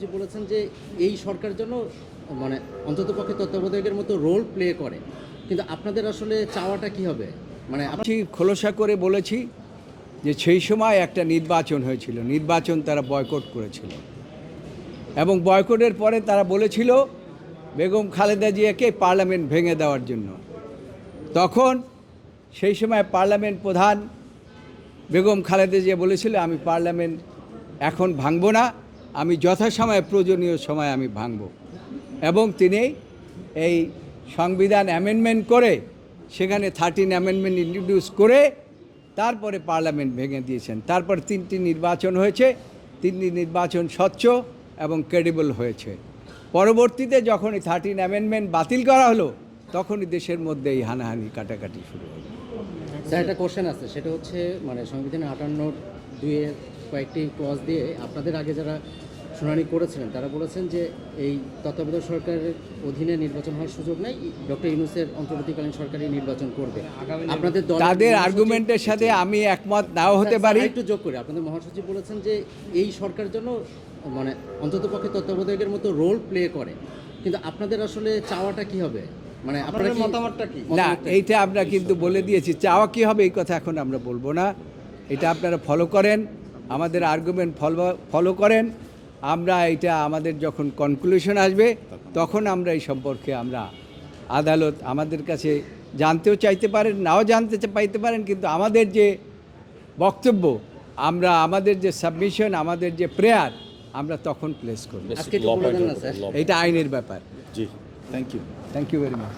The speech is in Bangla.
যে বলেছেন যে এই সরকার জন্য মানে অন্ততপক্ষে তত্ত্বাবধায়কের মতো রোল প্লে করে। কিন্তু আপনাদের আসলে চাওয়াটা কি হবে? মানে বলেছি, খোলসা করে বলেছি যে সেই সময় একটা নির্বাচন হয়েছিল। নির্বাচন তারা বয়কট করেছিল। এবং বয়কটের পরে তারা বলেছিল বেগম খালেদা জিয়াকে পার্লামেন্ট ভেঙে দেওয়ার জন্য। তখন সেই সময় পার্লামেন্ট প্রধান বেগম খালেদা জিয়া বলেছিল আমি পার্লামেন্ট এখন ভাঙব না। আমি যথাসময়ে প্রয়োজনীয় সময় আমি ভাঙব। এবং তিনি এই সংবিধান অ্যামেন্ডমেন্ট করে সেখানে থার্টিন অ্যামেন্ডমেন্ট ইন্ট্রোডিউস করে তারপরে পার্লামেন্ট ভেঙে দিয়েছেন। তারপর তিনটি নির্বাচন হয়েছে, তিনটি নির্বাচন স্বচ্ছ এবং ক্রেডিবল হয়েছে। পরবর্তীতে যখন এই থার্টিন অ্যামেন্ডমেন্ট বাতিল করা হলো, তখনই দেশের মধ্যে এই হানাহানি, কাটাকাটি শুরু হলো। স্যার, একটা কোশ্চেন আছে। সেটা হচ্ছে মানে সংবিধানের আটান্ন দুইয়ের কয়েকটি ক্লজ দিয়ে আপনাদের আগে যারা শুনানি করেছিলেন। তারা বলেছেন যে এই তত্ত্বাবধায়ক সরকারের অধীনে নির্বাচন হওয়ার সুযোগ নেই। ডক্টর ইউনুসের অন্তর্বর্তীকালীন সরকারই নির্বাচন করবে। আপনাদের তাদের আর্গুমেন্টের সাথে আমি একমত নাও হতে পারি। একটু যোগ করি। আপনাদের মহাসচিব বলেছেন যে এই সরকার জন্য মানে অন্ততপক্ষে তত্ত্বাবধায়কের মতো রোল প্লে করে। কিন্তু আপনাদের আসলে চাওয়াটা কি হবে? মানে আপনারা কি- মতামতটা কি? না এইটা আমরা কিন্তু বলে দিয়েছি। চাওয়া কি হবে এই কথা এখন আমরা বলব না। এটা আপনারা ফলো করেন। আমাদের আর্গুমেন্ট ফলো ফলো করেন। আমরা এটা আমাদের যখন কনক্লুশন আসবে তখন আমরা এই সম্পর্কে আমরা আদালত আমাদের কাছে জানতেও চাইতে পারেন নাও জানতে চা- পাইতে পারেন কিন্তু আমাদের যে বক্তব্য আমরা আমাদের যে সাবমিশন আমাদের যে প্রেয়ার আমরা তখন প্লেস করব এটা আইনের ব্যাপার। জি। Thank you thank you very much